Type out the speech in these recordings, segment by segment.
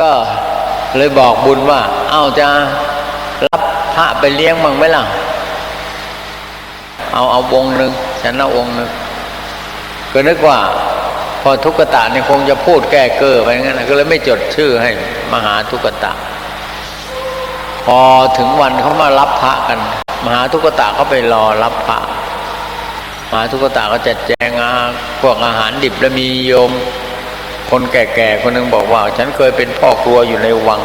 ก็เลยบอกบุญว่า เอาจะรับพระไปเลี้ยงมั่งไหมล่ะ เอาเอาวงหนึ่งฉันเอาวงหนึ่งก็นึกว่า พอทุกตะเนี่ยคงจะพูดแก้เก้อไปงั้นก็เลยไม่จดชื่อให้มหาทุกตะ พอถึงวันเขามารับพระกัน มหาทุกตะเขาไปรอรับพระมหาทุกตะก็จัดแจงอาพวกอาหารดิบแล้วมีโยม คนแก่ๆคนหนึงบอกว่า ฉันเคยเป็นพ่อครัวอยู่ในวัง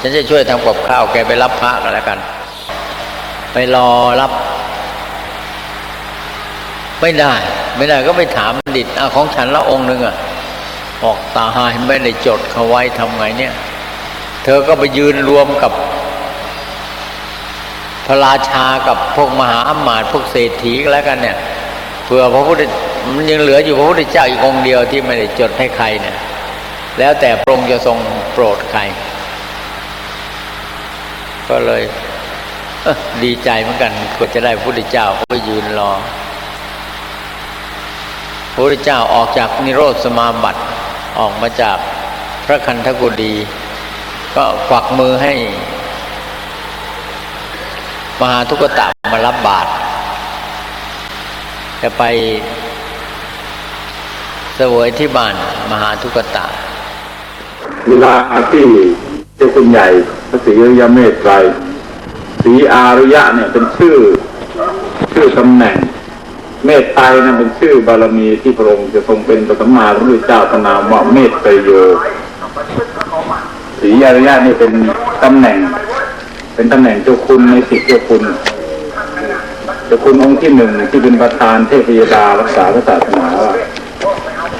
ฉันจะช่วยทำกับข้าวแกไปรับพระกันแล้วกัน ไปรอรับ ไม่ได้ ไม่ได้ก็ไปถามบัณฑิตอของฉันละองค์หนึ่งอะออกตาหายไม่ได้จดเขาไว้ทำไงเนี่ย เธอก็ไปยืนรวมกับพระราชากับพวกมหาอมาตย์พวกเศรษฐีก็แล้วกันเนี่ยเผื่อพระพุทธ มันยังเหลืออยู่พระพุทธเจ้าอีกองเดียวที่ไม่ได้จดให้ใครเนี่ยแล้วแต่พระองค์จะทรงโปรดใคร ก็เลยเดีใจเหมือนกันก็จะได้พระพุทธเจ้าก็ไปยืนรอพระพุทธเจ้าออกจากนิโรธสมาบัติออกมาจากพระคันธกุฎีก็กวักมือให้ มหาทุกตะมารับบาตรจะไป สวยที่บ้านมหาทุกตะ เวลาที่เจ้าคุณใหญ่พระศรีอริยเมตไตรศรีอาริยะเนี่ยเป็นชื่อ ชื่อตำแหน่ง เมตไตรนั้นเป็นชื่อบารมีที่พระองค์จะทรงเป็นพระสัมมาสัมพุทธเจ้าพระนามว่าเมตไตรโยศรีอาริยะนี่เป็นตำแหน่ง เป็นตำแหน่งเจ้าคุณในสิทธิเจ้าคุณเจ้าคุณองค์ที่หนึ่งที่เป็นประธานเทพยดารักษาพระศาสนาว่า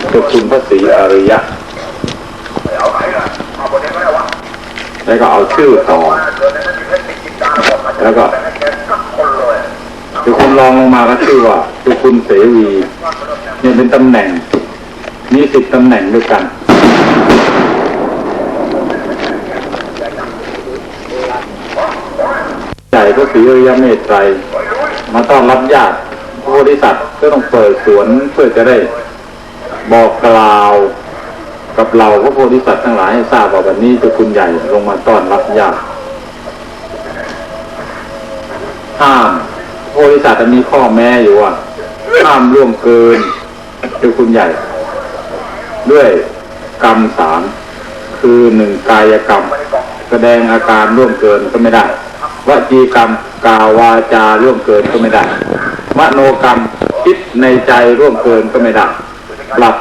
เจ้าคุณพระศรีอริยะแล้วก็เอาชื่อต่อ แล้วก็คือคุณรองลงมาก็ชื่อว่าคือคุณเสวีเนี่ยเป็นตำแหน่งมีสิบตำแหน่งด้วยกันใหญ่ก็สีอริยเมตไตรมาต้อนรับญาติพระโพธิสัตว์ก็ต้องเปิดสวนเพื่อจะได้ บอกกล่าว กับเราพระโพธิสัตว์ทั้งหลายให้ทราบว่าวันนี้จะคุณใหญ่ลงมาต้อนรับญาติห้ามโพธิสัตว์มีข้อแม้อยู่ว่าห้ามล่วงเกินเจ้าคุณใหญ่ ด้วยกรรมสามคือหนึ่งกายกรรม แสดงอาการร่วมเกินก็ไม่ได้วจีกรรมกาววาจาร่วมเกินก็ไม่ได้ มโนกรรมคิดในใจร่วมเกินก็ไม่ได้ ปรับ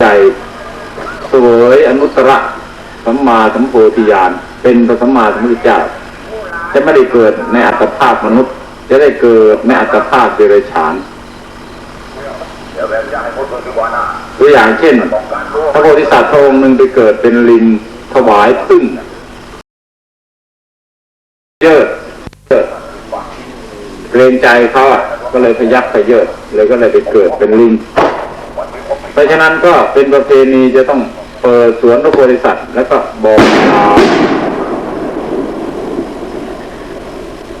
ใจสวยอนุตตรสัมมาสัมโพธิญาณเป็นพระสัมมาสัมพุทธเจ้าจะไม่ได้เกิดในอัตภาพมนุษย์ จะได้เกิดในอัตภาพเดรัจฉานตัวอย่างเช่น พระโพธิสัตว์พระองค์หนึ่งไปเกิดเป็นลิงถวายพึ่งเยอะเยอะเกรงใจเขาอะ ก็เลยพยักพเยอะเลยก็เลยไปเกิดเป็นลิงเพราะฉะนั้นก็เป็นประเพณีจะต้องเปิดสวนพระโพธิสัตว์แล้วก็บอกกล่าว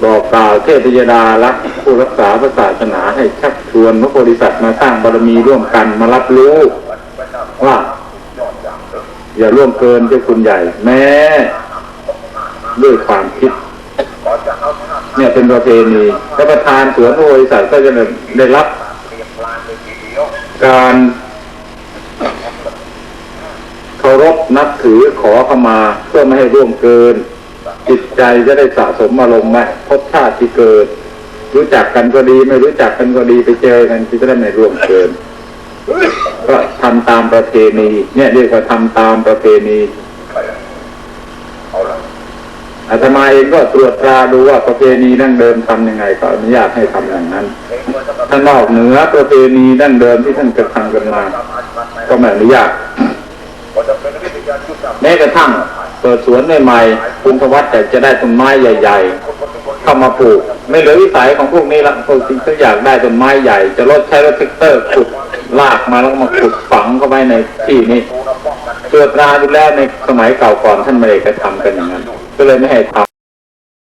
บอกกล่าวเทพยดารักผู้รักษาพระศาสนาให้ชักชวนพระโพธิสัตว์มาสร้างบารมีร่วมกันมารับรู้ว่า อย่าร่วมเกินเจ้าคุณใหญ่ แม้ ด้วยความคิด เนี่ยเป็นประเพณีและประธานสวนพระโพธิสัตว์ก็จะได้รับการเคารพนับถือขอขมาเพื่อไม่ให้ร่วงเกิน จิตใจจะได้สะสมอารมณ์ไว้พบชาติที่เกิด รู้จักกันก็ดีไม่รู้จักกันก็ดีไปเจอกันจะได้ไม่ร่วงเกิน ก็ทำตามประเพณี เนี่ยเรียกว่าทำตามประเพณี อาตมาเองก็ตรวจตราดูว่าประเพณีนั่งเดิมทำยังไง ก็อนุญาตให้ทำอย่างนั้น ถ้านอกเหนือประเพณีดั้งเดิมที่ท่านกระทำกันมาก็ไม่อนุญาตแม้กระทั่งเปิดสวนใหม่ๆคุณธวัฒน์แต่จะได้ต้นไม้ใหญ่ ๆ เข้ามาปลูก ไม่เหลือวิสัยของพวกนี้ละพวกที่เขาอยากได้ต้นไม้ใหญ่ จะรถใช้รถแท็กเตอร์ขุดลากมาแล้วมาขุดฝังเข้าไปในที่นี้ ตรวจตราดูแล้วในสมัยเก่าก่อนท่านไม่ได้กระทำกันอย่างนั้น ก็เลยไม่ให้ทำ